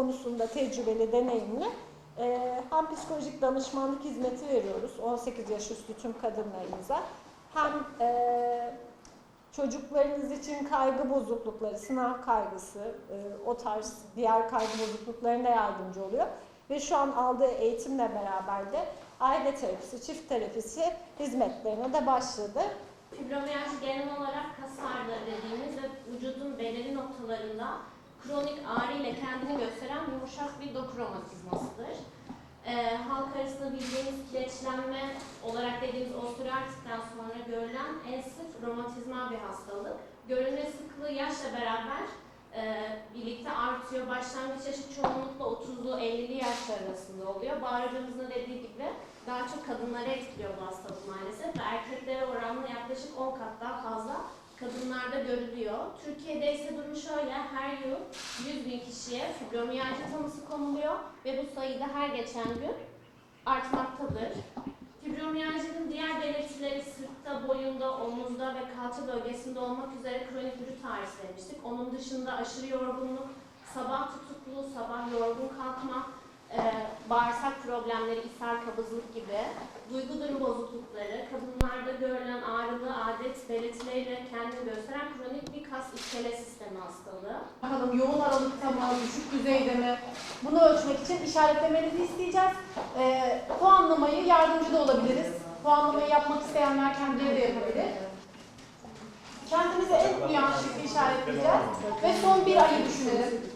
konusunda tecrübeli, deneyimli. Ee, hem psikolojik danışmanlık hizmeti veriyoruz 18 yaş üstü tüm kadınlarımıza. Hem e, çocuklarınız için kaygı bozuklukları, sınav kaygısı, e, o tarz diğer kaygı bozukluklarına yardımcı oluyor. Ve şu an aldığı eğitimle beraber de aile terapisi, çift terapisi hizmetlerine de başladı. Fibromiyalji genel olarak kas ağrıları dediğimiz ve vücudun belirli noktalarında kronik ağrı ile kendini gösteren yumuşak bir doku romatizmasıdır. Ee, halk arasında bildiğimiz kireçlenme olarak dediğimiz osteoartritikten sonra görülen en sık romatizmal bir hastalık. Görülme sıklığı yaşla beraber e, birlikte artıyor. Başlangıç yaşı çoğunlukla 30'lu 50'li yaşlar arasında oluyor. Bahar hocamızın dediği gibi daha çok kadınlara etkiliyor bu hastalık maalesef ve erkeklere oranla yaklaşık 10 kat daha fazla kadınlarda görülüyor. Türkiye'de ise durum şöyle, her yıl 100 bin kişiye fibromiyalji tanısı konuluyor ve bu sayıda her geçen gün artmaktadır. Fibromiyajinin diğer belirtileri sırtta, boyunda, omuzda ve kalça bölgesinde olmak üzere kronik vücut ağrısı demiştik. Onun dışında aşırı yorgunluk, sabah tutuklu, sabah yorgun kalkma, e, bağırsak problemleri, ishal, kabızlık gibi, duygu durum bozuklukları, kadınlarda görülen ağrılı adet belirtileriyle kendini gösteren kronik bir kas iskelet sistemi hastalığı. Bakalım yoğun aralıkta mı, düşük düzeyde mi? Bunu ölçmek için işaretlemenizi isteyeceğiz. Ee, puanlamayı yardımcı da olabiliriz. Puanlamayı yapmak isteyenler kendileri de yapabilir. Kendimize en uyan şekli işaretleyeceğiz. Ve son bir ayı düşünelim.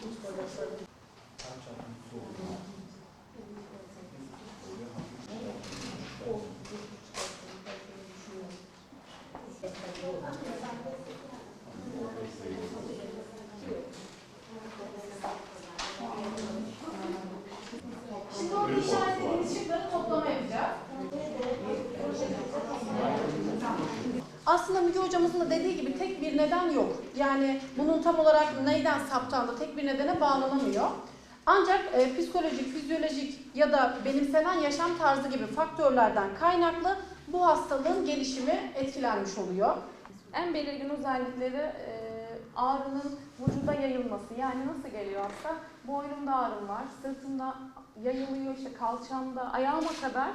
Şimdi o işaretlediğimiz toplama yapacağız. Aslında Müge hocamızın da dediği gibi tek bir neden yok. Yani bunun tam olarak neyden saptandığı tek bir nedene bağlanamıyor. Ancak e, psikolojik, fizyolojik ya da benimsenen yaşam tarzı gibi faktörlerden kaynaklı bu hastalığın gelişimi etkilenmiş oluyor. En belirgin özellikleri e, ağrının vücuda yayılması. Yani nasıl geliyor hasta? Boynumda ağrım var, sırtımda yayılıyor, işte kalçamda, ayağıma kadar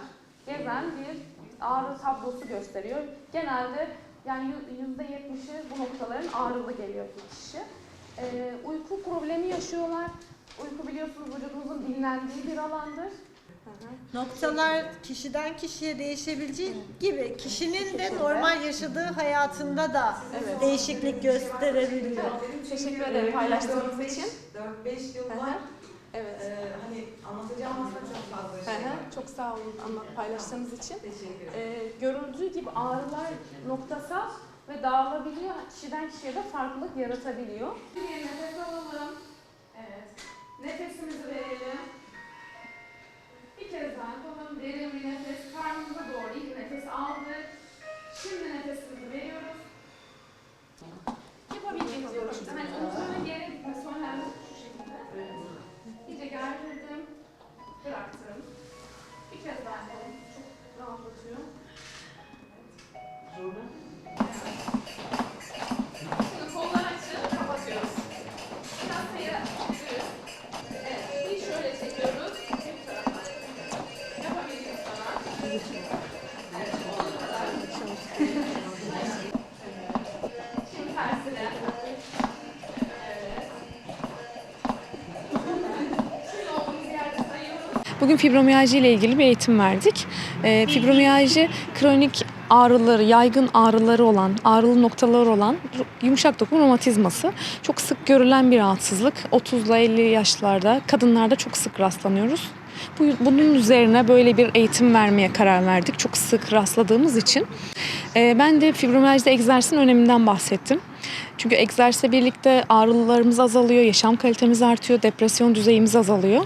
gezen bir ağrı tablosu gösteriyor. Genelde yani yüzde yetmişi bu noktaların ağrılı geliyor bir kişi. E, uyku problemi yaşıyorlar. Uyku biliyorsunuz vücudumuzun dinlendiği bir alandır. Hı hı. Noktalar kişiden kişiye değişebileceği gibi kişinin de normal yaşadığı hayatında da Evet. değişiklik gösterebiliyor. Teşekkür ederim paylaştığınız için. 4-5 yıl var. Evet. Ee, hani anlatacağım aslında çok fazla Hı şey var. hı, Çok sağ olun anlat paylaştığınız için. Teşekkür ederim. Ee, görüldüğü gibi ağrılar noktasal ve dağılabiliyor. Kişiden kişiye de farklılık yaratabiliyor. Bir nefes alalım. Evet. Nefesimizi verelim. Bugün fibromiyalji ile ilgili bir eğitim verdik. Ee, fibromiyalji kronik ağrıları, yaygın ağrıları olan, ağrılı noktaları olan yumuşak doku romatizması. Çok sık görülen bir rahatsızlık. 30 ile 50 yaşlarda kadınlarda çok sık rastlanıyoruz. Bu, bunun üzerine böyle bir eğitim vermeye karar verdik. Çok sık rastladığımız için. Ee, ben de fibromiyajide egzersizin öneminden bahsettim. Çünkü egzersizle birlikte ağrılarımız azalıyor, yaşam kalitemiz artıyor, depresyon düzeyimiz azalıyor.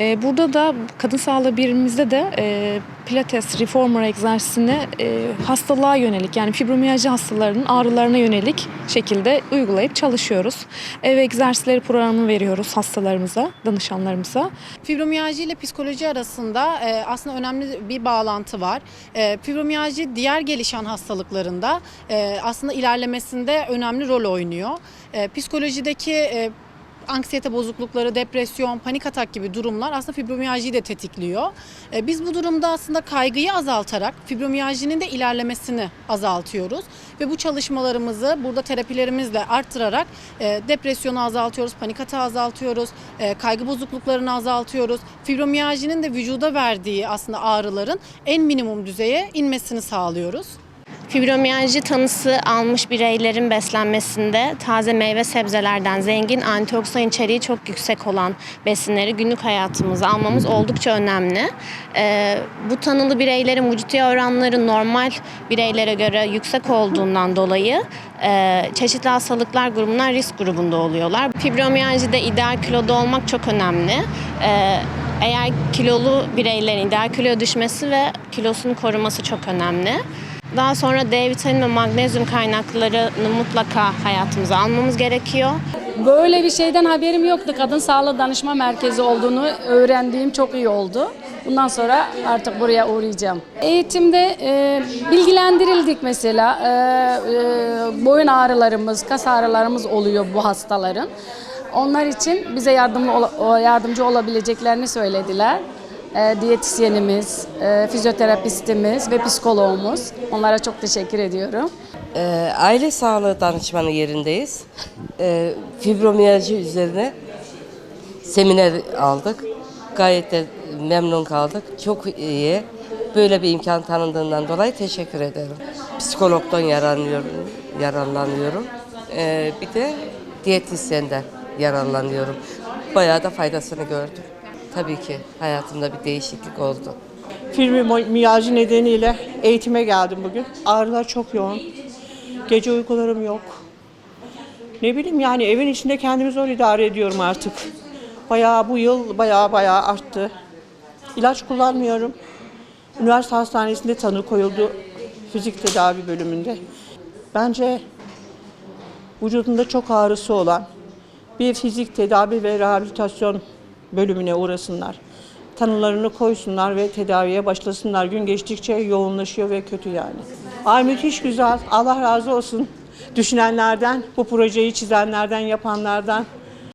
Ee, burada da kadın sağlığı birimimizde de e, pilates, reformer egzersizini e, hastalığa yönelik yani fibromiyalji hastalarının ağrılarına yönelik şekilde uygulayıp çalışıyoruz. Ev egzersizleri programı veriyoruz hastalarımıza, danışanlarımıza. Fibromiyalji ile psikoloji arasında e, aslında önemli bir bağlantı var. E, fibromiyalji diğer gelişen hastalıklarında e, aslında ilerlemesinde önemli rol oynuyor. E, psikolojideki e, anksiyete bozuklukları, depresyon, panik atak gibi durumlar aslında fibromiyaljiyi de tetikliyor. E, Biz bu durumda aslında kaygıyı azaltarak fibromiyajinin de ilerlemesini azaltıyoruz. Ve bu çalışmalarımızı burada terapilerimizle arttırarak e, depresyonu azaltıyoruz, panik atağı azaltıyoruz, e, kaygı bozukluklarını azaltıyoruz. Fibromiyajinin de vücuda verdiği aslında ağrıların en minimum düzeye inmesini sağlıyoruz. Fibromiyalji tanısı almış bireylerin beslenmesinde taze meyve sebzelerden zengin antioksidan içeriği çok yüksek olan besinleri günlük hayatımıza almamız oldukça önemli. Ee, bu tanılı bireylerin vücut yağ oranları normal bireylere göre yüksek olduğundan dolayı e, çeşitli hastalıklar grubundan risk grubunda oluyorlar. Fibromiyajide ideal kiloda olmak çok önemli. Ee, eğer kilolu bireylerin ideal kiloya düşmesi ve kilosunu koruması çok önemli. Daha sonra D vitamini ve magnezyum kaynaklarını mutlaka hayatımıza almamız gerekiyor. Böyle bir şeyden haberim yoktu. Kadın Sağlığı Danışma Merkezi olduğunu öğrendiğim çok iyi oldu. Bundan sonra artık buraya uğrayacağım. Eğitimde e, bilgilendirildik mesela. E, e, boyun ağrılarımız, kas ağrılarımız oluyor bu hastaların. Onlar için bize yardımcı olabileceklerini söylediler. E, diyetisyenimiz, e, fizyoterapistimiz ve psikologumuz. Onlara çok teşekkür ediyorum. Ee, aile sağlığı danışmanı yerindeyiz. Ee, fibromiyalji üzerine seminer aldık. Gayet de memnun kaldık. Çok iyi. Böyle bir imkan tanındığından dolayı teşekkür ederim. Psikologdan yararlanıyorum. yararlanıyorum. Ee, bir de diyetisyenden yararlanıyorum. Bayağı da faydasını gördüm. Tabii ki hayatımda bir değişiklik oldu. Fibromiyalji nedeniyle eğitime geldim bugün. Ağrılar çok yoğun. Gece uykularım yok. Ne bileyim yani evin içinde kendimi zor idare ediyorum artık. Bayağı bu yıl bayağı bayağı arttı. İlaç kullanmıyorum. Üniversite hastanesinde tanı koyuldu fizik tedavi bölümünde. Bence vücudunda çok ağrısı olan bir fizik tedavi ve rehabilitasyon bölümüne uğrasınlar. Tanılarını koysunlar ve tedaviye başlasınlar. Gün geçtikçe yoğunlaşıyor ve kötü yani. Ay müthiş güzel. Allah razı olsun. Düşünenlerden, bu projeyi çizenlerden, yapanlardan.